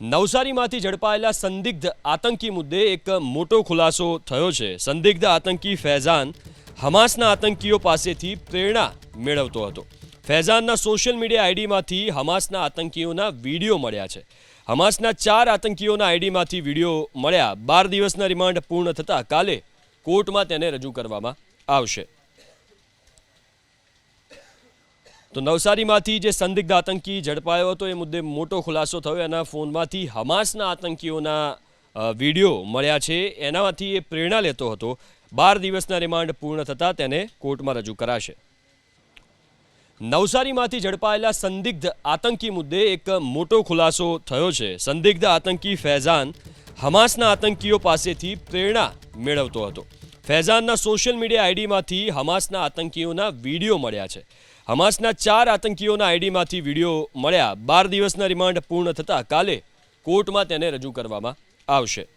નવસારીમાંથી ઝડપાયેલા સંદિગ્ધ આતંકી મુદ્દે એક મોટો ખુલાસો થયો છે. સંદિગ્ધ આતંકી ફૈઝાન હમાસના આતંકીઓ પાસેથી પ્રેરણા મેળવતો હતો. ફૈઝાનના સોશિયલ મીડિયા આઈડીમાંથી હમાસના આતંકીઓના વીડિયો મળ્યા છે. હમાસના ચાર આતંકીઓના આઈડીમાંથી વીડિયો મળ્યા. બાર દિવસના રિમાન્ડ પૂર્ણ થતાં કાલે કોર્ટમાં તેને રજૂ કરવામાં આવશે. તો નવસારીમાંથી જે સંદિગ્ધ આતંકી ઝડપાયો હતો, એ મુદ્દે મોટો ખુલાસો થયો. એના ફોનમાંથી હમાસના આતંકીઓના વીડિયો મળ્યા છે. એનામાંથી એ પ્રેરણા લેતો હતો. બાર દિવસના રિમાન્ડ પૂર્ણ થતાં તેને કોર્ટમાં રજૂ કરાશે. નવસારીમાંથી ઝડપાયેલા સંદિગ્ધ આતંકી મુદ્દે એક મોટો ખુલાસો થયો છે. સંદિગ્ધ આતંકી ફૈઝાન હમાસના આતંકીઓ પાસેથી પ્રેરણા મેળવતો હતો. ફૈઝાનના સોશિયલ મીડિયા આઈડીમાંથી હમાસના આતંકીઓના વીડિયો મળ્યા છે. હમાસના ચાર આતંકીઓના આઈડીમાંથી વીડિયો મળ્યા. બાર દિવસના રિમાન્ડ પૂર્ણ થતાં કાલે કોર્ટમાં તેને રજૂ કરવામાં આવશે.